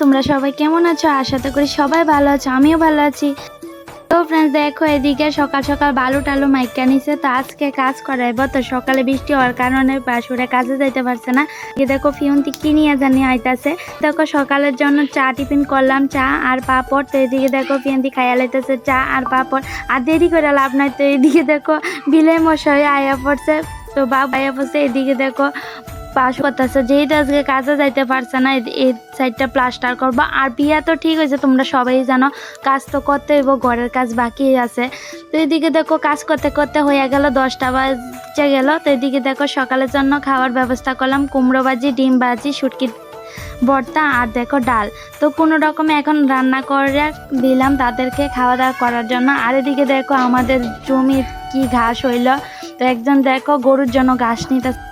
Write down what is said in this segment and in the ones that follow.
তোমরা সবাই কেমন আছো? আশা করি সবাই ভালো আছো, আমিও ভালো আছি। তো ফ্রেন্ডস দেখো এদিকে সকাল সকাল বালু টালু মাইকা নিছে, তো আজকে কাজ করাইব। তো সকালে বৃষ্টি হওয়ার কারণে বাসুরে কাজে যাইতে পারছে না। এদিকে দেখো ফিউন্তি কি নিয়ে জানি আইতাছে। দেখো সকালের জন্য চা টিফিন করলাম, চা আর পাপড়। তো এদিকে দেখো ফিউন্তি খাইয়া লাইতেছে, চা আর পাপড়। আর দেরি করে লাভ নাই। তো এদিকে দেখো বিলে মশাই আয়া পড়ছে। তো বাপ আয়া পড়ছে, এদিকে দেখো পাশ করতেছে, যেহেতু আজকে কাজে যাইতে পারছে না, এই- সাইডটা প্লাস্টার করব। আর বিয়া তো ঠিক হয়েছে, তোমরা সবাই জানো, কাজ তো করতে হইব, ঘরের কাজ বাকি আছে। তো এদিকে দেখো, কাজ করতে করতে হয়ে গেল দশটা বাজে গেল। তো এদিকে দেখো, সকালের জন্য খাওয়ার ব্যবস্থা করলাম, কুমড়ো ভাজি, ডিম ভাজি, শুটকি, ভর্তা আর দেখো ডাল। তো কোনো রকমে এখন রান্না করে দিলাম তাদেরকে খাওয়া দাওয়া করার জন্য। আর এদিকে দেখো, আমাদের জমির কি ঘাস হইল। তো একজন দেখো, গরুর জন্য ঘাস নিতে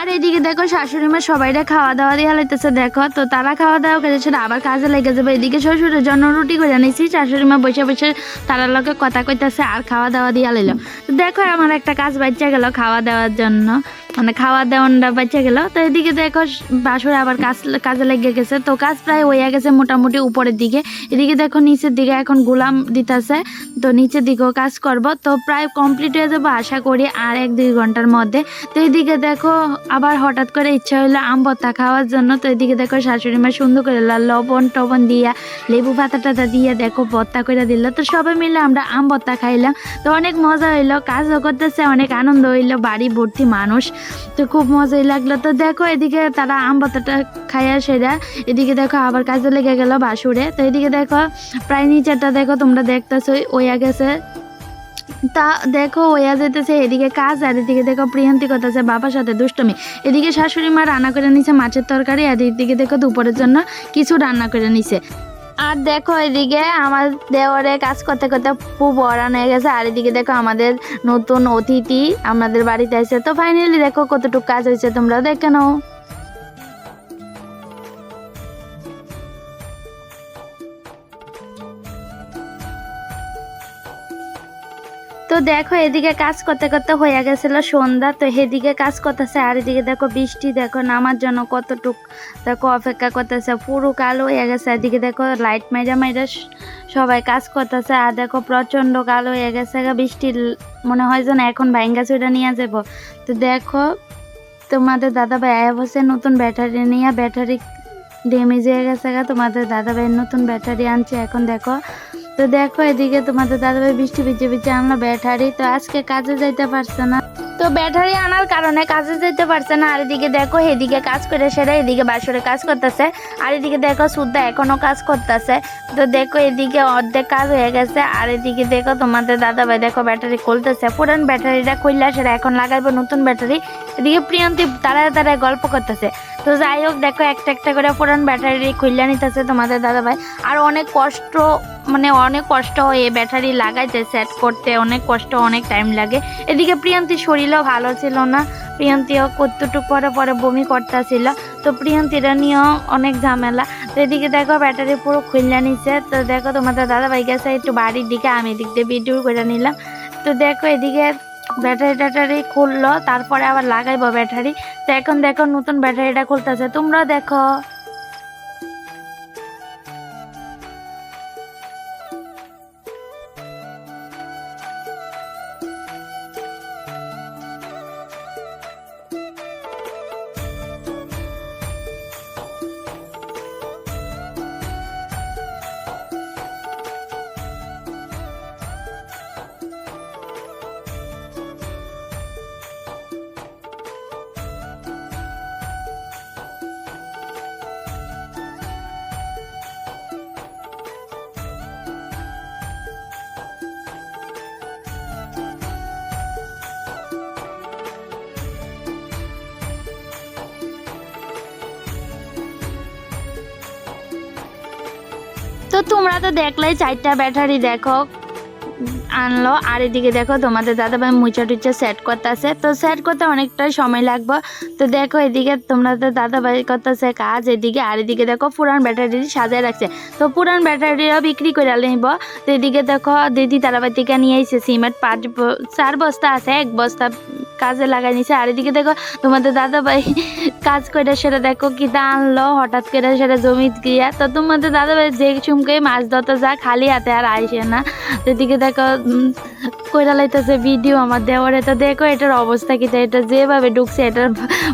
আর এদিকে দেখো শাশুড়ি মা সবাইরা খাওয়া দাওয়া দিয়ে লাইতেছে দেখো। তো তারা খাওয়া দাওয়া করেছে আবার কাজে লেগে যাবে। এদিকে শ্বশুরের জন্য রুটি করে নিয়েছি শাশুড়ি মা বসে বসে তারার লোকে কথা কইতেছে আর খাওয়া দাওয়া দিয়ে লাইলো তো দেখো আমার একটা কাজ বাচ্চা গেল খাওয়া দাওয়ার জন্য। মানে খাওয়া দাওয়াটা বাচ্চা গেল। তো এদিকে দেখো বাসুর আবার কাজ কাজে লেগে গেছে। তো কাজ প্রায় হয়ে গেছে মোটামুটি উপরের দিকে। এদিকে দেখো নিচের দিকে এখন গোলাম দিতেছে। তো নিচের দিকেও কাজ করব। তো প্রায় কমপ্লিট হয়ে যাব আশা করি আর এক দুই ঘণ্টার মধ্যে। তো এইদিকে দেখো আবার হঠাৎ করে ইচ্ছা হইল আম ভর্তা খাওয়ার জন্য, তো এদিকে দেখো শাশুড়ি মা সুন্দর করে লবণ টবণ দিয়া, লেবু পাতা টাতা দিয়ে দেখো ভর্তা করে দিল। তো সবাই মিলে আমরা আম ভর্তা খাইলাম। তো অনেক মজা হইল, কাজও করতেছে, অনেক আনন্দ হইল, বাড়ি ভর্তি মানুষ। তো খুব মজাই লাগল। তো দেখো এদিকে তারা আম ভর্তাটা খাইয়া সেরা, এদিকে দেখো আবার কাজে লেগে গেল বাসুরে। তো এদিকে দেখো প্রায় নিচেরটা দেখো, তোমরা দেখতেছো ওইয়া গেছে। তা দেখো, ওয়া যেতেছে এদিকে কাজ আর এদিকে দেখো প্রিয়ন্তি করতেছে, বাবার সাথে দুষ্টমি। এদিকে শাশুড়ি মা রান্না করে নিছে মাছের তরকারি আর এদিকে দেখো দুপুরের জন্য কিছু রান্না করে নিছে। আর দেখো এদিকে আমার দেওয়ারে কাজ করতে করতে খুব অরান হয়ে গেছে, আর এদিকে দেখো আমাদের নতুন অতিথি আমাদের বাড়িতে এসে তো ফাইনালি দেখো কতটুকু কাজ হয়েছে তোমরা দেখে নাও। তো দেখো, এদিকে কাজ করতে করতে হয়ে গেছিল সন্ধ্যা। তো এদিকে কাজ করতেছে, আর এদিকে দেখো বৃষ্টি, দেখো নামার জন্য কতটুক দেখো অপেক্ষা করতেছে। পুরো কালো হয়ে গেছে, এদিকে দেখো লাইট মাইরা মাইরা সবাই কাজ করতেছে, আর দেখো প্রচণ্ড কালো হয়ে গেছে গা বৃষ্টি। মনে হয় যেন এখন ভাইঙ্গা চুইটা নিয়ে যাব। তো দেখো, তোমাদের দাদা ভাই আয়া বসে নতুন ব্যাটারি নিয়ে ব্যাটারি ড্যামেজ হয়ে গেছে গা। তোমাদের দাদা ভাইয়ের নতুন ব্যাটারি আনছে। এখন দেখো তো দেখো এদিকে তোমাদের দাদাভাই বৃষ্টি ভিজে ভিজে আনলো ব্যাটারি। তো আজকে কাজে যাইতে পারছে না। তো ব্যাটারি আনার কারণে কাজে যেতে পারছে না। আর এদিকে দেখো, এদিকে কাজ করে সেরে এদিকে বাসরে কাজ করতেছে। আর এদিকে দেখো, সুদ্ধা এখনও কাজ করতেছে। তো দেখো এদিকে অর্ধেক কাজ হয়ে গেছে। আর এদিকে দেখো তোমাদের দাদাভাই দেখো ব্যাটারি খুলতেছে। পুরান ব্যাটারিটা খুললে সেটা এখন লাগাইবো নতুন ব্যাটারি। এদিকে প্রিয়ন্তি তারায় তারায় গল্প করতেছে। তো যাই হোক, দেখো একটা একটা করে পুরান ব্যাটারি খুললে নিতেছে তোমাদের দাদাভাই। আর অনেক কষ্ট মানে অনেক কষ্ট হয়, এই ব্যাটারি লাগাইতে সেট করতে অনেক কষ্ট, অনেক টাইম লাগে। এদিকে প্রিয়ন্তির শরীরও ভালো ছিল না। প্রিয়ন্তিও কতটুকু পরে পরে বমি করতেছিল। তো প্রিয়ন্তিরা নিয়েও অনেক ঝামেলা। তো এদিকে দেখো ব্যাটারি পুরো খুললে নিচ্ছে তো দেখো তোমাদের দাদা ভাই গেছে একটু বাড়ির দিকে, আমি এদিক দিয়ে ভিডিও করে নিলাম। তো দেখো এদিকে ব্যাটারি ট্যাটারি খুললো, তারপরে আবার লাগাইবো ব্যাটারি তো এখন দেখো নতুন ব্যাটারিটা খুলতেছে। তোমরা দেখো। তোমরা তো দেখলেই, চারটা ব্যাটারি দেখো, আনলো। আর এদিকে দেখো, তোমাদের দাদাভাই মুচা টুচা সেট করতেছে। তো সেট করতে অনেকটাই সময় লাগবে। তো দেখো এদিকে তোমরা তোমাদের দাদাভাই করতেছে কাজ, এদিকে আর এদিকে দেখো পুরান ব্যাটারি সাজায় রাখছে। তো পুরান ব্যাটারিও বিক্রি করে নিব। তো এদিকে দেখো দিদি তারাবাই থেকে নিয়ে এসে সিমেন্ট পাঁচ চার বস্তা আছে, এক বস্তা কাজে লাগাই নিছে। আর এদিকে দেখো, তোমাদের দাদা ভাই কাজ করে সেটা দেখো কি আনলো, হঠাৎ করে সেটা জমিত গিয়া তো তোমাদের দাদা ভাই যে চুমকে মাছ ধরতে যা খালি হাতে আর আইসে না। এদিকে দেখো কইরা লাইতেছে ভিডিও আমার দেওয়ারে। তো দেখো এটার অবস্থা কি এটা যেভাবে ঢুকছে, এটার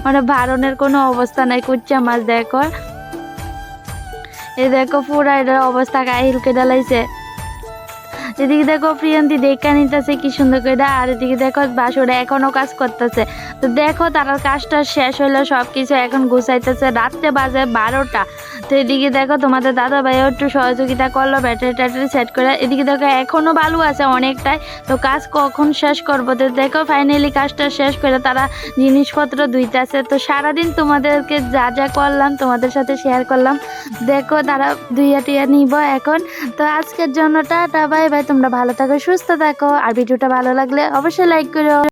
মানে ভারণের কোনো অবস্থা নাই, কুচ্চা মাছ দেখো। এই দেখো পুরা এটার অবস্থা কাহিল কেটে লাইছে এদিকে দেখো প্রিয়ন্তি দেখা নিতেছে, কি সুন্দর করে আর এদিকে দেখো বাসুরা এখনও কাজ করতেছে। তো দেখো তার কাজটা শেষ হইল সব কিছু এখন গুছাইতেছে। রাত্রে বাজে বারোটা। তো এদিকে দেখো তোমাদের দাদা ভাইও একটু সহযোগিতা করল ব্যাটারি ট্যাটারি সেট করে। এদিকে দেখো এখনও বালু আছে অনেকটাই, তো কাজ কখন শেষ করব? তো দেখো ফাইনালি কাজটা শেষ করে তারা জিনিসপত্র ধুইতেছে। তো সারাদিন তোমাদেরকে যা যা করলাম তোমাদের সাথে শেয়ার করলাম। দেখো তারা ধুইয়া টুইয়া নিব এখন। তো আজকের জন্য টাটা বাই বাই তোমরা ভালো থাকো, সুস্থ থাকো। আর ভিডিওটা ভালো লাগলে অবশ্যই লাইক করো।